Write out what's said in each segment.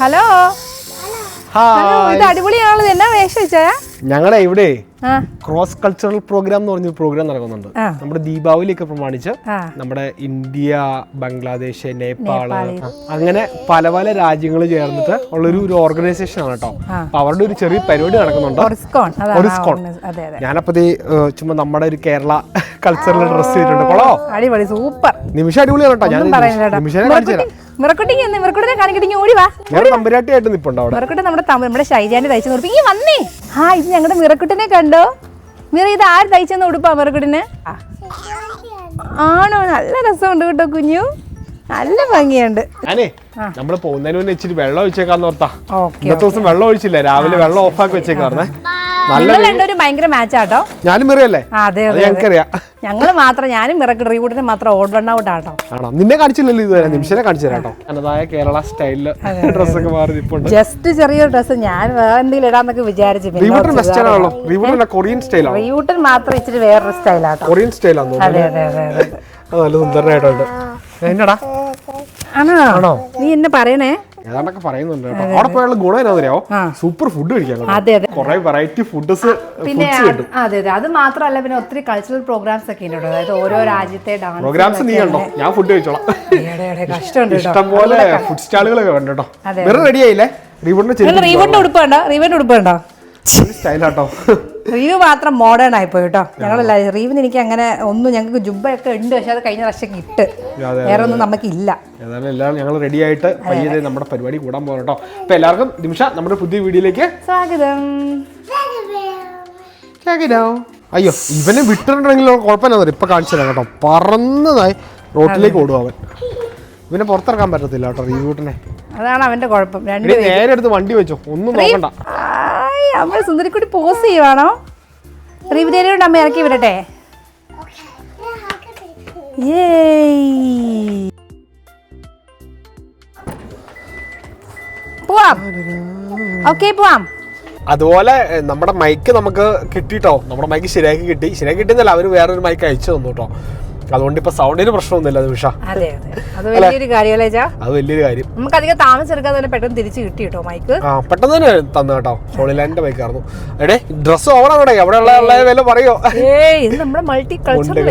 Hello hello ഇത് അടിപൊളിയാണല്ലോ. എന്നാ വേഷം വെച്ചാ? ഞങ്ങളുടെ ഇവിടെ ക്രോസ് കൾച്ചറൽ പ്രോഗ്രാം എന്ന് പറഞ്ഞൊരു പ്രോഗ്രാം നടക്കുന്നുണ്ട്. നമ്മുടെ ദീപാവലിയൊക്കെ പ്രമാണിച്ച് നമ്മുടെ ഇന്ത്യ ബംഗ്ലാദേശ് നേപ്പാൾ അങ്ങനെ പല പല രാജ്യങ്ങൾ ചേർന്നിട്ട് ഉള്ളൊരു ഒരു ഓർഗനൈസേഷൻ ആണ് കേട്ടോ അപ്പൊ അവരുടെ ഒരു ചെറിയ പരിപാടി നടക്കുന്നുണ്ട്. ഒറിസ്കോൺ. അതാണ് അതെ അതെ. ഞാനപ്പോ ദേ, ഏഹ്, ചുമ്മാ നമ്മുടെ ഒരു കേരള കൾച്ചറൽ ഡ്രസ് ചെയ്തിട്ടുണ്ട്. കൊള്ളോ അടിപൊളി സൂപ്പർ. നിമിഷം അടിപൊളിയാണ് കേട്ടോ ഞാൻ നിമിഷം കാണിച്ചു തരാം. മിറക്കുട്ടിക്ക് എന്ന് മിറക്കുട്ടിനെ കാണിക്കട്ടെ ഓടി വാ. ഞാൻ തമ്പുരാട്ടിയായിട്ട് നിപ്പുണ്ട് നമ്മുടെ നമ്മുടെ ഷൈജാന്റെ തയ്ച്ചു നിർത്തി ഈ വന്നേ. ആ ഇത് ഞങ്ങളുടെ മിറക്കുട്ടിനെ കണ്ടോ? മിറ ഇത് ആര് തയ്ച്ചെന്ന് ഉടുപ്പാ മിറക്കുട്ടിന്. ആണോ? നല്ല രസമുണ്ട് കേട്ടോ കുഞ്ഞു. നല്ല ഭംഗിയുണ്ട്. ഞാനേ നമ്മൾ പോകുന്നതിന് മുന്നേ ഇച്ചിരി വെള്ളം ഒഴിച്ചേക്കാന്ന് ഓർത്താ. ഓക്കെ ഇന്നത്തെ ദിവസം വെള്ളം ഒഴിച്ചില്ല. രാവിലെ വെള്ളം ഓഫാക്കി വെച്ചേക്കാർന്നേ. നിങ്ങൾ രണ്ടുപേരും ഭയങ്കര മാച്ചാട്ടോ ഞാനും മിറിയല്ലേ അതെ ഞങ്ങൾക്കറിയാം. ഞങ്ങൾ മാത്രം ഞാനും മിറക്ക് റീകൂട്ടിനെ മാത്രം ഓൾ വൺ ഔട്ട് ആട്ടോ. ആണോ? നിന്നെ കാണിച്ചില്ലല്ലോ ഇതുവരെ. നിമിഷനെ കാണിച്ചു തനതായ കേരള സ്റ്റൈലിൽ മാറി നിപ്പുണ്ട്. ജസ്റ്റ് ചെറിയൊരു ഡ്രസ് ഞാൻ വേറെ എന്തെങ്കിലും ഇടാന്നൊക്കെ വിചാരിച്ചു റീബൂട്ടൻ വെസ്റ്റേൺ ആണല്ലോ. റീബൂട്ടൻ കൊറിയൻ സ്റ്റൈലാണ് മാത്രം ഇച്ചിരി വേറൊരു സ്റ്റൈലാട്ടോ കൊറിയൻ സ്റ്റൈലാന്ന് അതെ അതെ അതെ നല്ല സുന്ദരനായിട്ടുണ്ട്. എന്നടാ? ആണോ? നീ എന്നെ പറയണേ? ഏതാണ്ടൊക്കെ പറയുന്നുണ്ട് കേട്ടോ. അവിടെ പോയുള്ള ഗുണം എന്നാ ആ. സൂപ്പർ ഫുഡ് കഴിക്കാൻ കുറെ വെറൈറ്റി ഫുഡ്സ് പിന്നെ അതെ അതെ അത്. മാത്രമല്ല പിന്നെ ഒത്തിരി കൾച്ചറൽ പ്രോഗ്രാംസ് ഒക്കെ ഉണ്ട് അതായത് ഓരോ രാജ്യത്തെ ഡാൻസ് പ്രോഗ്രാംസ് നീ കണ്ടോ? ഞാൻ ഫുഡ് കഴിച്ചോളാം. ഇഷ്ടം പോലെ ഫുഡ് സ്റ്റാളുകളൊക്കെ ഉണ്ട് കേട്ടോ. വെറുതെ വേറെ റെഡി ആയില്ലേ? നിങ്ങൾ റീവന്റെ ഉടുപ്പ് വേണ്ട. റീവന്റെ ഉടുപ്പ് വേണ്ട. സ്റ്റൈലാട്ടോ റീവ് മാത്രം മോഡേൺ ആയിപ്പോയി കേട്ടോ ഞങ്ങളല്ല റീവിന് എനിക്ക് അങ്ങനെ ഒന്നും ഞങ്ങൾക്ക് ജുബയൊക്കെ ഉണ്ട് പക്ഷെ അത് കഴിഞ്ഞ പ്രാവശ്യം ഇട്ട് വേറെ ഒന്നും നമുക്കില്ല ഏതായാലും എല്ലാം ഞങ്ങൾ റെഡി ആയിട്ട് പയ്യെ നമ്മുടെ പരിപാടി കൂടാൻ പോകണം കേട്ടോ അപ്പൊ എല്ലാവർക്കും നിമിഷ നമ്മുടെ പുതിയ വീഡിയോയിലേക്ക് സ്വാഗതം. അയ്യോ ഇവനെ വിട്ടിട്ടുണ്ടെങ്കിലോ കുഴപ്പമില്ല ഇപ്പൊ കാണിച്ചു തരാം കേട്ടോ. പറന്നതായി റോട്ടിലേക്ക് ഓടുക അവൻ. ഇവനെ പുറത്തിറക്കാൻ പറ്റത്തില്ല കേട്ടോ റീവൂട്ടിനെ അതാണ് അവന്റെ കുഴപ്പം. നേരെ എടുത്ത് വണ്ടി വെച്ചോ. ഒന്നും നോക്കണ്ട. ആയ്, അമ്മ സുന്ദരിക്കുട്ടി പോസ് ചെയ്യുവാണോ? റീവിനോട് അമ്മ ഇറക്കി വിടട്ടെ. പോവാം. ഓക്കെ പോവാം. അതുപോലെ നമ്മുടെ മൈക്ക് നമുക്ക് കിട്ടിട്ടോ? നമ്മുടെ മൈക്ക് ശരിയാക്കി കിട്ടി. ശരിയാക്കി കിട്ടിയെന്നല്ല അവർ വേറൊരു മൈക്ക് അയച്ചു തന്നു കേട്ടോ. അതുകൊണ്ട് ഇപ്പൊ സൗണ്ടിന് പ്രശ്നമൊന്നുമില്ല നിമിഷ. അതെ അതെ. അത് വലിയൊരു കാര്യമല്ലേ അത് വലിയൊരു കാര്യം. നമുക്ക് അധികം താമസിച്ചെടുക്കാതെ തന്നെ പെട്ടെന്ന് തിരിച്ചു കിട്ടി കേട്ടോ മൈക്ക് ആ പെട്ടെന്ന് തന്നെ തന്നു കേട്ടോ. സോളിലാൻഡിന്റെ മൈക്കായിരുന്നു എടേ ഡ്രസ് ഓവറാണ് അവിടെ ഉള്ള ഉള്ള വില പറയോ? ഏയ് ഇത് നമ്മുടെ മൾട്ടി കൾച്ചറൽ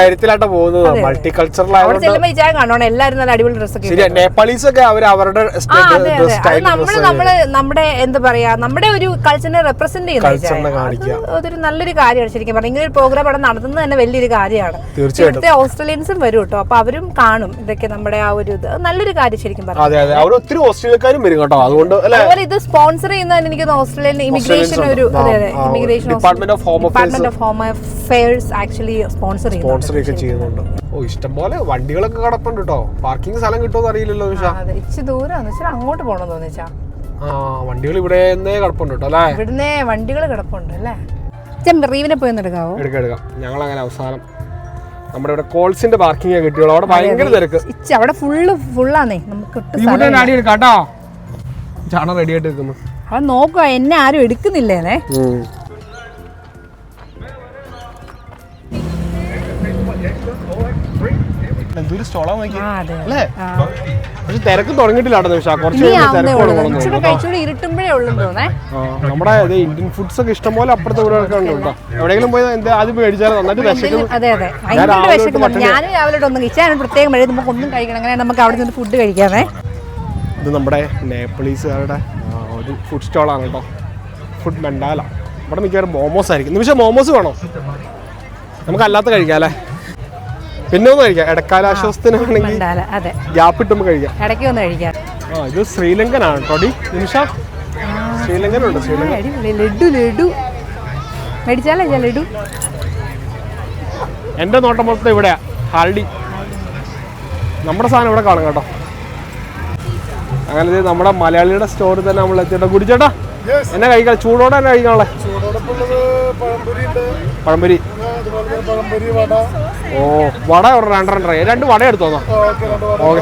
ധൈര്യത്തിലാട്ടോ പോകുന്നത്. മൾട്ടി കൾച്ചറൽ അവിടെ ആയതുകൊണ്ട് എല്ലാവരും നല്ല അടിപൊളി ഡ്രസ്സൊക്കെ ശരിയാ നേപ്പാളീസ് ഒക്കെ അവർ അവരുടെ നമ്മൾ നമ്മൾ നമ്മുടെ എന്താ പറയാ നമ്മുടെ ഒരു കൾച്ചറിനെ റെപ്രസെന്റ് കാണിക്കുക. അതൊരു നല്ലൊരു കാര്യമാണ് ശരിക്കും പറഞ്ഞാൽ. ഇങ്ങനെ ഒരു പ്രോഗ്രാം അവിടെ നടത്തുന്നത് തന്നെ വലിയൊരു കാര്യമാണ്. തീർച്ചയായിട്ടും. ഓസ്ട്രേലിയൻസും വരും കേട്ടോ അപ്പൊ അവരും കാണും ഇതൊക്കെ നമ്മുടെ ആ ഒരു ഇത്. നല്ലൊരു കാര്യം ശരിക്കും പറഞ്ഞു. അതെ അതെ. അവർ ഒത്തിരി ഓസ്ട്രേലിയക്കാരും വരും കേട്ടോ. അതുകൊണ്ട് അതുപോലെ ഇത് സ്പോൺസർ ചെയ്യുന്നതിന് എനിക്ക് ഓസ്ട്രേലിയൻ ഇമിഗ്രേഷൻ ഒരു അതെ അതെ. Immigration department of home department of home affairs actually sponsor sponsor ഒക്കെ ചെയ്യുന്നുണ്ട്. ഓ ഇഷ്ടം പോലെ വണ്ടികളൊക്കെ കിടപ്പുണ്ട് കേട്ടോ പാർക്കിംഗ് സ്ഥലം കിട്ടുമോ അറിയില്ലല്ലോ ഇച്ചിരി ദൂരം അങ്ങോട്ട് പോകണം തോന്നിച്ചാ ആ വണ്ടികൾ ഇവിടെ കിടപ്പുണ്ട് കേട്ടോ അല്ലേ? ഇവിടുന്ന് വണ്ടികൾ കിടപ്പുണ്ട് അല്ലേ? റീവിനെ പോയി എടുക്കാവോ? എടുക്കാം എടുക്കാം. ഞങ്ങൾ അങ്ങനെ അവസാനം നമ്മുടെ ഇവിടെ കോൾസിന്റെ പാർക്കിംഗ് കിട്ടിയുള്ളൂ. അവിടെ ഭയങ്കര തിരക്ക്. ഇച്ച അവിടെ ഫുള്ള് ഫുള്ളാന്നേ നമുക്ക് കേട്ടോ. ചാണ റെഡി ആയിട്ട് നിൽക്കുന്നു അവിടെ നോക്കുക എന്നെ ആരും എടുക്കുന്നില്ലേനെ എന്തൊരു സ്റ്റോളാ നോക്കി അല്ലേ? പക്ഷെ തിരക്ക് തുടങ്ങിയിട്ടില്ല കേട്ടോ നിമിഷ. കുറച്ച് കഴിച്ചുകൂടി ഇരുട്ടുമ്പോഴേ ഉള്ളൂ തോന്നേ. നമ്മുടെ ഇന്ത്യൻ ഫുഡ്സ് ഒക്കെ ഇഷ്ടംപോലെ അപ്പുറത്തെ ഇവിടെ ഒക്കെ ഉണ്ട് എവിടെയെങ്കിലും പോയി എന്താ ആദ്യം മേടിച്ചാൽ നന്നായിട്ട് വിശക്കും അതെ അതെ. ഭയങ്കര രാവിലെ ഒന്നും കഴിച്ചാൽ പ്രത്യേകം വഴി നമുക്ക് ഒന്നും കഴിക്കണം. അങ്ങനെ നമുക്ക് അവിടെ നിന്ന് ഫുഡ് കഴിക്കാമേ. ഇത് നമ്മുടെ നേപ്പിളീസുകാരുടെ ഒരു ഫുഡ് സ്റ്റോളാണ് കേട്ടോ. ഫുഡ് മെണ്ടാല ഇവിടെ മിക്കവാറും മോമോസ് ആയിരിക്കും. നിമിഷം മോമോസ് വേണോ? നമുക്ക് അല്ലാത്ത കഴിക്കാം അല്ലേ? പിന്നെ ഒന്ന് കഴിക്കാം. ഇടക്കാലാശ്വാസത്തിനാണെങ്കിൽ ആശ്വാസത്തിനാണെങ്കിൽ അതെ. ഗ്യാപ്പ് ഇട്ടുമ്പോൾ കഴിക്കാം. ഇടയ്ക്ക് ഒന്ന് കഴിക്കാം. ആ ഇത് ശ്രീലങ്കനാണ്. കേട്ടോ ഡി നിമിഷ ശ്രീലങ്കൻ ഉണ്ട് ശ്രീലങ്കൻ ആണ് ലഡു ലഡു. മേടിച്ചാലേ ഞാൻ ലഡു? എന്റെ നോട്ടം മൊത്തം ഇവിടെ ഹാൽഡി. നമ്മുടെ സാധനം ഇവിടെ കാണും കേട്ടോ. അങ്ങനെ നമ്മുടെ മലയാളിയുടെ സ്റ്റോറിൽ തന്നെ നമ്മൾ എത്തിയിട്ടോ കുടിച്ചേട്ടാ. എന്നാ കഴിക്കാം. ചൂടോടെ തന്നെ കഴിക്കാനുള്ളത് പഴംപൊരി. ഓ വട ഒരു രണ്ട് രണ്ടര രണ്ട് വട. എടുത്തോന്നോ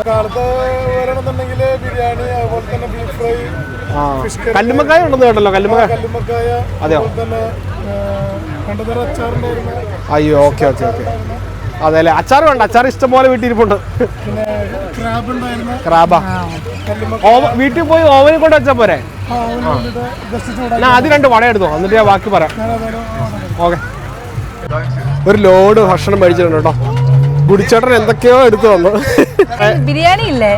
കാലത്ത് വരണമെന്നുണ്ടെങ്കിൽ ബിരിയാണി അതുപോലെ തന്നെ ബീഫ് ഫ്രൈ ആ കല്ലുമ്മക്കായ ഉണ്ടെന്ന് കേട്ടല്ലോ കല്ലുമ്മക്കായ. കല്ലുമ്മക്കായ അതെയോ? അയ്യോ ഓക്കെ ഓക്കെ ഓക്കെ. അതെ അല്ലേ അച്ചാർ വേണ്ട അച്ചാർ ഇഷ്ടം പോലെ പിന്നെ ക്രാബ് വീട്ടിൽ പോയി ഓവനിൽ കൊണ്ട് വെച്ചാൽ പോരെ? ഞാൻ ആദ്യം രണ്ട് വട എടുത്തോ എന്നിട്ട് ഞാൻ ബാക്കി പറയാം. ഓക്കെ. ഒരു ലോഡ് ഭക്ഷണം മേടിച്ചിട്ടുണ്ട് കേട്ടോ. ഗുടിച്ചേട്ടൻ എന്തൊക്കെയോ എടുത്തു വന്നു ബിരിയാണി ഇല്ലേ?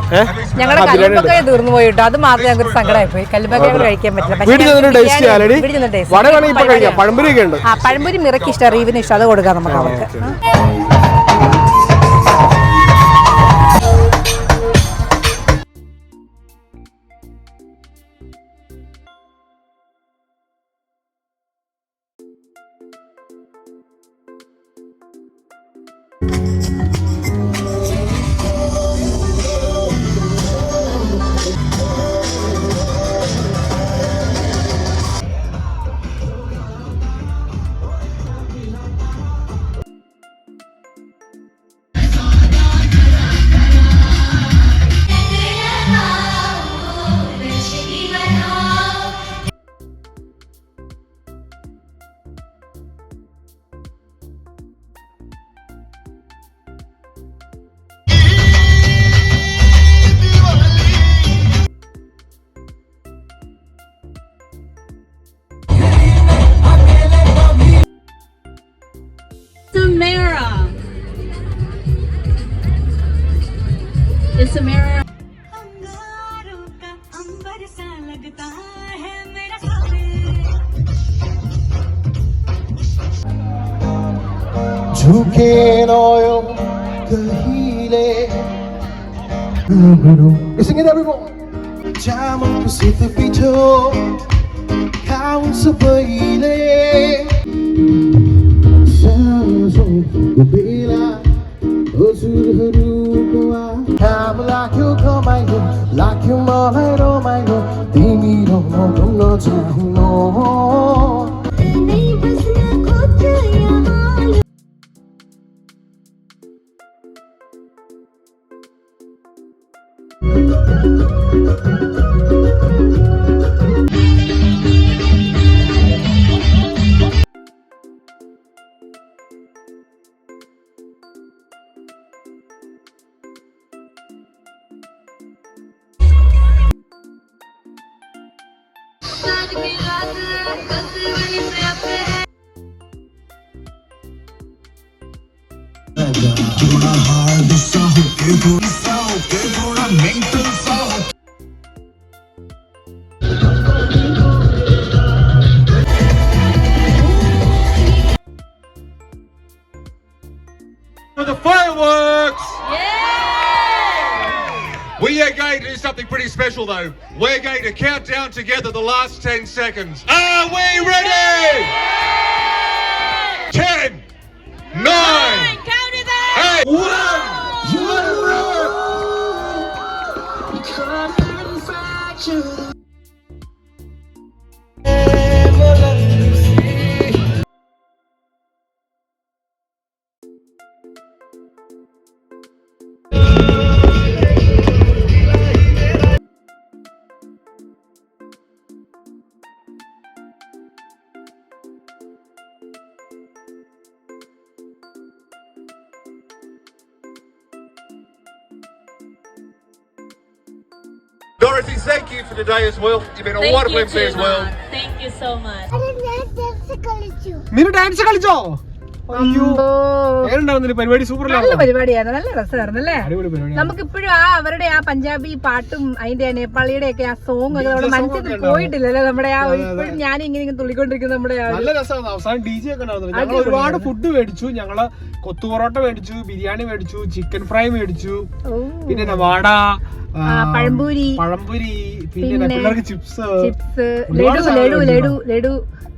ഞങ്ങളുടെ ആ, പോയി തീർന്നു പോയിട്ടോ. അത് മാത്രം ഞങ്ങൾക്ക് സങ്കടമായി പോയി കഴിക്കാൻ പറ്റില്ല. കഴിക്കാം. പഴംപൊരിയൊക്കെ ഉണ്ട്. പഴംപൊരി മിറക്ക് ഇഷ്ടം. റീവിന് ഇഷ്ടം. അത് കൊടുക്കാം നമുക്ക് അവർക്ക് 부캔 oil 그 힐에 흠으로 Sing it everyone 잠은 부시트 비토 가운서 보이네 사송 고베라 어술허루고와 Come like you come I know Like you more I know I know 비밀로 너도 너 no. Tu na hard, sa ho ke ho, sa ho. We are going to do something pretty special though. We're going to count down together the last 10 seconds. Are we ready? 10, 9, 8, 1. For today as well. You've been a Thank wonderful you MC as well. Mom. Thank you so much. നീ dance കളിച്ചോ? അയ്യോ. എങ്ങനെയുണ്ടാവുന്നില്ല പരിപാടി? നല്ല പരിപാടിയായിരുന്നു. നല്ല രസമായിരുന്നു അല്ലേ? അടിപൊളി പരിപാടി നമുക്ക് ഇപ്പോഴും ആ അവരുടെ ആ പഞ്ചാബി പാട്ടും അതിന്റെ ആ നേപ്പാളിയുടെ ഒക്കെ ആ സോങ് ഒക്കെ നമ്മുടെ മനസ്സിൽ പോയിട്ടില്ലല്ലോ നമ്മുടെ ആ ഒരു- ഇപ്പോഴും ഞാൻ ഇങ്ങനെ ഇങ്ങനെ തുള്ളിക്കൊണ്ടിരിക്കുന്ന നമ്മുടെ ആ ഒരു- നല്ല രസമാണ് അവസാനം ഡി ജെ ഒക്കെ ഉണ്ടാവുന്നത് ഞങ്ങൾ ഒരുപാട് ഫുഡ് മേടിച്ചു. ഞങ്ങൾ കൊത്തു പൊറോട്ട മേടിച്ചു ബിരിയാണി മേടിച്ചു ചിക്കൻ ഫ്രൈ മേടിച്ചു. ഓ, പിന്നെ ആ, പഴംപൂരി. പഴംപൂരി പിന്നെ പിള്ളേർക്ക് ചിപ്സ്. ചിപ്സ് ഒരുപാട് ലഡു ലഡു ലഡു ലഡു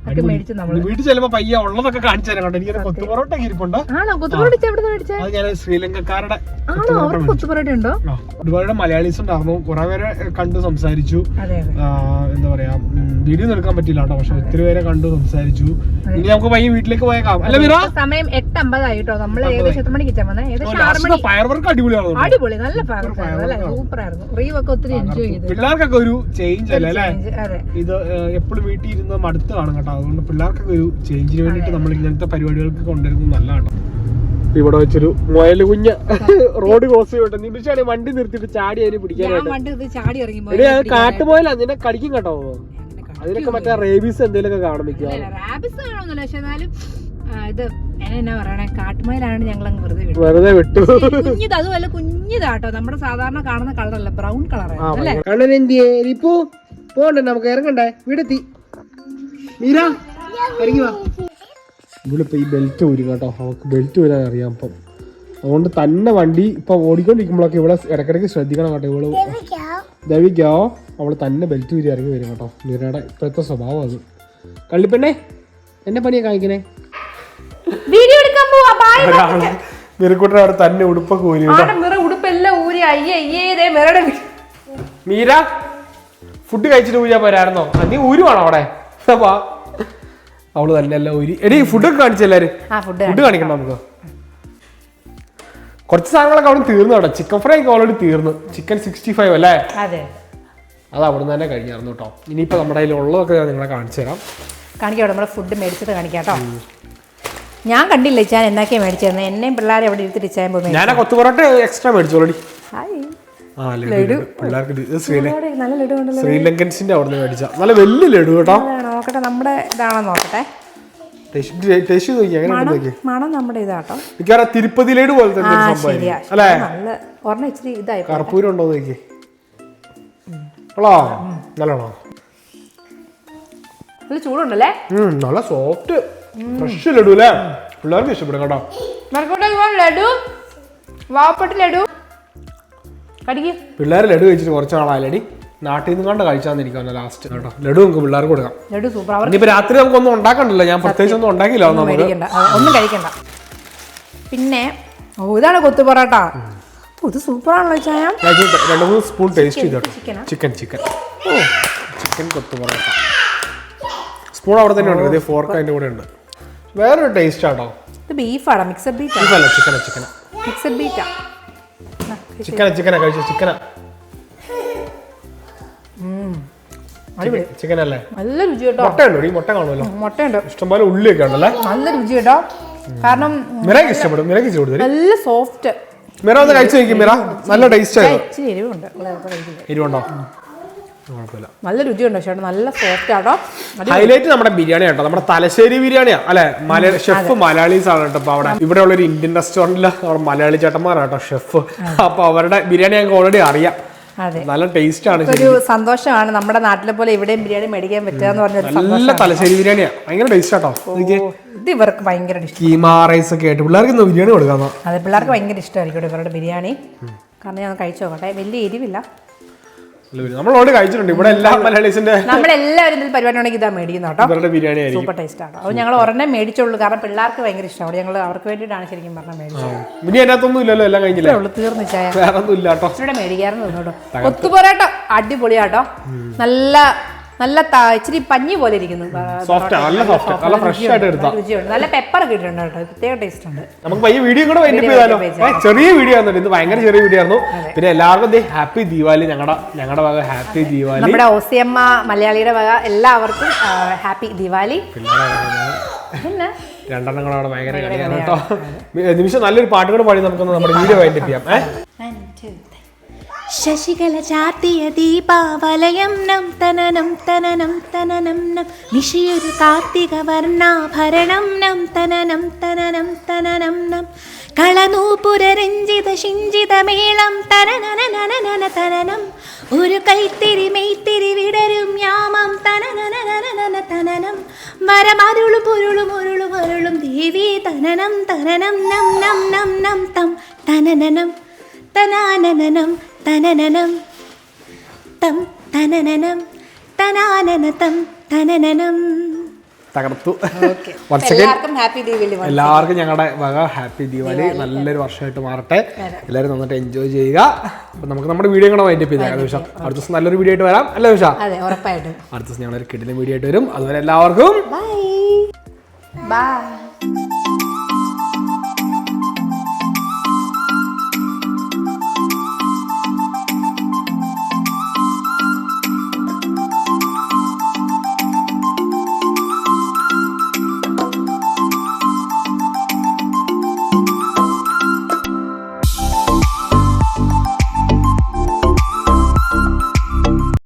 ഒക്കെ മേടിച്ചു നമ്മൾ. വീട്ടിൽ ചെല്ലുമ്പോ പയ്യ ഉള്ളതൊക്കെ കാണിച്ചു തരാം എനിക്ക് കൊത്തുപൊറോട്ട ഇരിപ്പുണ്ട്. ആണോ? കൊത്തുപൊറോട്ട എവിടെ മേടിച്ചേ? അത് ഞാൻ ശ്രീലങ്കക്കാരുടെ ആണോ? അവർക്ക് കൊത്തുപൊറോട്ട ഉണ്ടോ? ഒരുപാട് മലയാളീസ് ഉണ്ടായിരുന്നു. കുറെ പേരെ കണ്ടു സംസാരിച്ചു. എന്താ പറയാ വീഡിയോ നിൽക്കാൻ എടുക്കാൻ പറ്റില്ല കേട്ടോ. പക്ഷെ ഒത്തിരി പേരെ കണ്ടു സംസാരിച്ചു. ഇനി നമുക്ക് പയ്യെ വീട്ടിലേക്ക് പോയേക്കാം. അല്ല മീറ സമയം എട്ട് അമ്പതായി കേട്ടോ. നമ്മൾ ഏകദേശം എത്ര മണിക്ക് വന്നേ? ഏകദേശം ഫയർ വർക്ക് അടിപൊളിയാണ് അടിപൊളി. നല്ല ഫയർ സൂപ്പർ ആയിരുന്നു റീവ് ഒക്കെ ഒത്തിരി എൻജോയ് ചെയ്തു പിള്ളേർക്കൊക്കെ ഒരു ചേഞ്ച് അല്ലേ അല്ലേ? ഇത് എപ്പോഴും വീട്ടിൽ ഇരുന്ന് മടുത്ത് കാണും കേട്ടോ. അതുകൊണ്ട് പിള്ളേർക്കൊക്കെ ഒരു ചേഞ്ചിന് വേണ്ടിയിട്ട് നമ്മൾ ഇങ്ങനത്തെ പരിപാടികൾക്ക് കൊണ്ടുവരുന്നത് നല്ലതാണ് കേട്ടോ. ഇവിടെ വെച്ചൊരു മുയൽ കുഞ്ഞ റോഡ് ക്രോസ് ചെയ്യട്ടെ. നിമിഷമാണ് വണ്ടി നിർത്തിയിട്ട് ചാടി അതിന് പിടിക്കാനായിട്ട് അത് കാട്ടുപോയല്ല നിന്നെ കടിക്കും കേട്ടോ. അതിനൊക്കെ മറ്റേ റേബീസ് എന്തെങ്കിലുമൊക്കെ കാണും മിക്കവാറും. ഇത് എന്നെ എന്നാ പറയണേ? കാട്ടുമയിലാണ് ഞങ്ങൾ അങ്ങ് വെറുതെ വിട്ടു. വെറുതെ വിട്ടു കുഞ്ഞിത് അതുമല്ല കുഞ്ഞിതാട്ടോ. നമ്മുടെ സാധാരണ കാണുന്ന കളറല്ല ബ്രൗൺ കളറാണ് അല്ലേ? കണ്ണൻ എന്തിയേ ഇപ്പോ പോണ്ടേ നമുക്ക് ഇറങ്ങണ്ടേ? വിടത്തി. മീര ഇറങ്ങി വാ. ഇവളിപ്പോ ഈ ബെൽറ്റ് ഊരി കേട്ടോ. അവൾക്ക് ബെൽറ്റ് ഊരാൻ അറിയാം അപ്പം അതുകൊണ്ട് തന്നെ വണ്ടി ഇപ്പൊ ഓടിക്കൊണ്ടിരിക്കുമ്പോഴൊക്കെ ഇവിടെ ഇടക്കിടക്ക് ശ്രദ്ധിക്കണം കേട്ടോ ഇവൾ. ദവിക്കോ? അവൾ തന്നെ ബെൽറ്റ് ഊരി ഇറങ്ങി വരും കേട്ടോ. മീരയുടെ ഇപ്പോഴത്തെ സ്വഭാവം അത്. കള്ളിപ്പെണ്ണേ എന്നെ പണിയാ കാണിക്കണേ? ഒരാൾ മിറക്കൂട്ടൻ അവിടെ തന്നെ ഉടുപ്പൊക്കെ ഊരി കേട്ടോ മിറ ഉടുപ്പെല്ലാം ഊരി അയ്യേ അയ്യേ മിറയുടെ മീര ഫുഡ് കഴിച്ചിട്ട് ഊരിയാ പോരായിരുന്നോ? നീ ഊരുവാണോ അവിടെ? വാ. അവൾ തന്നെ എല്ലാം ഊരി. എടി ഫുഡൊക്കെ കാണിച്ചെല്ലാരും ഫുഡ് കാണിക്കണ്ട നമുക്ക്. കുറച്ച് സാധനങ്ങളൊക്കെ അവിടെ തീർന്നു അവിടെ ചിക്കൻ ഫ്രൈ ഒക്കെ ഓൾറെഡി തീർന്നു. ചിക്കൻ സിക്സ്റ്റി ഫൈവ് അല്ലേ? അതെ. അത് അവിടെ നിന്ന് തന്നെ കഴിഞ്ഞായിരുന്നു കേട്ടോ. ഇനിയിപ്പോൾ നമ്മുടെ കയ്യിൽ ഉള്ളതൊക്കെ ഞാൻ നിങ്ങളെ കാണിച്ചു തരാം കാണിക്കാം നമ്മുടെ ഫുഡ് മേടിച്ചിട്ട് കാണിക്കാം കേട്ടോ. ഞാൻ കണ്ടില്ല ഞാൻ എന്നൊക്കെയാണ് മേടിച്ചിരുന്നത് എന്നെയും പിള്ളേരെ അവിടെ ഇരുത്തിട്ട് ചായ പോയി ഞാൻ കൊത്തു പൊറോട്ട എക്സ്ട്രാ മേടിച്ചു ഓൾറെഡി ഹായ്. ആ ലഡു ലഡു. പിള്ളേർക്ക് ഇത് ശ്രീല ഇവിടെ നല്ല ലഡു ഉണ്ടല്ലോ ശ്രീലങ്കൻസിന്റെ അവിടെ മേടിച്ച നല്ല വലിയ ലഡു കേട്ടോ നോക്കട്ടെ നമ്മുടെ ഇതാണോ നോക്കട്ടെ മണം നമ്മുടെ ഇതാട്ടോ മിക്കവാറും തിരുപ്പതി ലഡു പോലെ തന്നെ അല്ലേ നല്ല ഒരെണ്ണം ഇച്ചിരി ഇതായി കർപ്പൂരം ഉണ്ടോ നോക്കി നല്ലോണോ നല്ല ചൂടുണ്ടല്ലേ നല്ല സോഫ്റ്റ് ഫ്രഷ് ലഡു അല്ലേ? പിള്ളേർക്ക് ഇഷ്ടപ്പെടും കേട്ടോ. ലഡു? വാപ്പട്ട് ലഡു? പിള്ളേർ ലഡു കഴിച്ചിട്ട് കുറച്ച് നാളായാലടി നാട്ടിൽ നിന്ന് കണ്ട് കഴിച്ചാന്ന് എനിക്ക് ലാസ്റ്റ് കേട്ടോ. ലഡു നമുക്ക് പിള്ളേർക്ക് കൊടുക്കാം. ലഡു സൂപ്പർ. ഇനി ഇനിയിപ്പോ രാത്രി നമുക്ക് ഒന്നും ഉണ്ടാക്കണ്ടല്ലോ. ഞാൻ പ്രത്യേകിച്ച് ഒന്നും ഉണ്ടാക്കില്ല നമുക്ക്. ഒന്നും കഴിക്കണ്ട. പിന്നെ ഓ ഇതാണ് കൊത്തു പൊറോട്ട. ഇത് സൂപ്പർ ആണല്ലോ രണ്ടു രണ്ട് മൂന്ന് സ്പൂൺ ടേസ്റ്റ് ചെയ്തോ? ചിക്കൻ ചിക്കൻ ഓ ചിക്കൻ കൊത്തു പൊറോട്ട. സ്പൂൺ അവിടെ തന്നെ ഉണ്ട്. ഫോർക്ക് അതിന്റെ കൂടെ ഉണ്ട്. വേറൊരു ടേസ്റ്റ് ആട്ടോ. ഇത് ബീഫാണ് മിക്സഡ് ബീറ്റാ ഇതല്ല ചിക്കന ചിക്കന മിക്സഡ് ബീറ്റാ ചിക്കന ചിക്കന കഴിച്ചു ചിക്കന ചിക്കൻ അല്ലേ? നല്ല രുചി കേട്ടോ. മുട്ട ഉണ്ടോ ഈ മുട്ട കാണുമല്ലോ. മുട്ടയുണ്ട്. ഇഷ്ടംപോലെ ഉള്ളിയൊക്കെ ഉണ്ടല്ലേ? നല്ല രുചി കേട്ടോ. കാരണം മിറക്ക് ഇഷ്ടപ്പെടും മിറക്ക് ഇഷ്ടപ്പെടും നല്ല സോഫ്റ്റ് മിറ ഒന്ന് കഴിച്ചു നോക്കി മിറ. നല്ല ടേസ്റ്റ് ആയിരുന്നു ഇച്ചിരി എരിവുണ്ട് ഇവിടെ ഇപ്പൊ കഴിക്കുന്നത്. എരിവുണ്ടോ കുഴപ്പമില്ല. നല്ല രുചിയുണ്ട് പക്ഷേ നല്ല സോഫ്റ്റ് ആട്ടോ. ഹൈലൈറ്റ് നമ്മുടെ ബിരിയാണി ആട്ടോ നമ്മുടെ തലശ്ശേരി ബിരിയാണിയാ. അല്ലെ? മലയാളി ഷെഫ് മലയാളീസ് ആണ് കേട്ടോ അപ്പൊ അവിടെ. ഇവിടെ ഉള്ള ഒരു ഇന്ത്യൻ റെസ്റ്റോറന്റിലെ അവിടെ മലയാളി ചേട്ടന്മാരാണ് കേട്ടോ ഷെഫ് അപ്പൊ അവരുടെ ബിരിയാണി ഞങ്ങൾക്ക് ഓൾറെഡി അറിയാം. നല്ല ടേസ്റ്റ് ആണ് ഒരു സന്തോഷമാണ് നമ്മുടെ നാട്ടിലെ പോലെ ഇവിടെയും ബിരിയാണി മേടിക്കാൻ പറ്റുക എന്ന് പറഞ്ഞൊരു നല്ല തലശ്ശേരി ബിരിയാണിയാ. ഭയങ്കര ടേസ്റ്റ് ആട്ടോ. ഇത് ഇവർക്ക് ഭയങ്കര റൈസ് ഒക്കെ ആയിട്ട് പിള്ളേർക്ക് ബിരിയാണി കൊടുക്കാന്നോ? അതെ പിള്ളേർക്ക് ഭയങ്കര ഇഷ്ടമായിരിക്കും ഇവരുടെ ബിരിയാണി. കാരണം ഞാൻ കഴിച്ചു നോക്കട്ടെ. വലിയ എരിവില്ല. കഴിച്ചിട്ടുണ്ട്. ഇവിടെ എല്ലാ മലയാളീസിന്റെ നമ്മളെല്ലാവരും ഇതിൽ പരിപാടി ഉണ്ടെങ്കിൽ ഇതാ മേടിക്കുന്ന കേട്ടോ. ഇവരുടെ ബിരിയാണി സൂപ്പർ ടേസ്റ്റ് ആണ്. അത് ഞങ്ങൾ ഒരെണ്ണം മേടിച്ചുള്ളൂ. കാരണം പിള്ളേർക്ക് ഭയങ്കര ഇഷ്ടമാണ്. ഞങ്ങൾ അവർക്ക് വേണ്ടിയിട്ടാണ് ശരിക്കും പറഞ്ഞാൽ മേടിച്ചത്. ഇനി അതിനകത്തൊന്നും ഇല്ലല്ലോ. എല്ലാം കഴിഞ്ഞില്ലേ? ഇത്രേ തീർന്നു ചായ. വേറെ ഒന്നും ഇല്ല കേട്ടോ. ഇവിടെ മേടിക്കാറുണ്ട് കേട്ടോ. ഒത്തുപോരാട്ടോ. അടിപൊളിയാട്ടോ. നല്ല നല്ല ഇച്ചിരി പഞ്ഞി പോലെ ഇരിക്കുന്നു. നല്ല ആയിട്ട് രുചിയുണ്ട്. പെപ്പർ ഒക്കെ ഇട്ടിട്ടുണ്ട് കേട്ടോ. പ്രത്യേക ടേസ്റ്റ് ഉണ്ട്. നമുക്ക് വീഡിയോ കൂടെ വൈൻഡപ്പ് ചെയ്താലോ? ചെറിയ വീഡിയോ ആയിരുന്നു ഇത് ഭയങ്കര ചെറിയ വീഡിയോ ആയിരുന്നു. പിന്നെ എല്ലാവർക്കും ഹാപ്പി ദീപാവലി ഞങ്ങളുടെ ഞങ്ങളുടെ വക ഹാപ്പി ദീപാവലി നമ്മുടെ ഓസിയമ്മ മലയാളിയുടെ വക എല്ലാവർക്കും ഹാപ്പി ദീപാവലി പിന്നെ? രണ്ടെണ്ണം കൂടെ അവിടെ ഭയങ്കര കളിയാണ് കേട്ടോ. നിമിഷം നല്ലൊരു പാട്ടുകൾ പാടി നമുക്കൊന്ന് നമ്മുടെ വീഡിയോ വൈൻഡപ്പ് ചെയ്യാം. ഏഹ് ശശികല ചാർത്തിയ ദീപാവലയം നം തനനം തനനം തനനം നം നിശിയൊരു കാർത്തിക വർണാഭരണം നം തനനം തനനം തനനം നം കളനൂപുരരഞ്ജിത ശിഞ്ചിത മേളം തനനനനനന തനനം ഒരു കൈത്തിരി മെയ്ത്തിരി വിടരും യാമം തനനനനനന തനനം വരമരുളും പൊരുളും ഉരുളും അരുളും ദേവി തനനം തനനം നം നം നം നം തം തനനനം തനാനനനം തനനനം. തം തനനനം. തനാനനതം തനനനം. തകർത്തു. ഓക്കെ. Once എല്ലാവർക്കും ഹാപ്പി ദീപാവലി എല്ലാവർക്കും ഞങ്ങളുടെ വക ഹാപ്പി ദീപാവലി. നല്ലൊരു വർഷമായിട്ട് മാറട്ടെ. എല്ലാവരും നന്നായിട്ട് എൻജോയ് ചെയ്യുക. അപ്പൊ നമുക്ക് നമ്മുടെ വീഡിയോ കൂടെ വൈൻഡപ്പ് ചെയ്താൽ നിമിഷം അടുത്ത ദിവസം നല്ലൊരു വീഡിയോ ആയിട്ട് വരാം. അല്ലേ ഉറപ്പായിട്ടും. അടുത്ത ദിവസം ഞങ്ങളൊരു കിടിലൻ വീഡിയോ ആയിട്ട് വരും. അതുപോലെ എല്ലാവർക്കും ബൈ ബൈ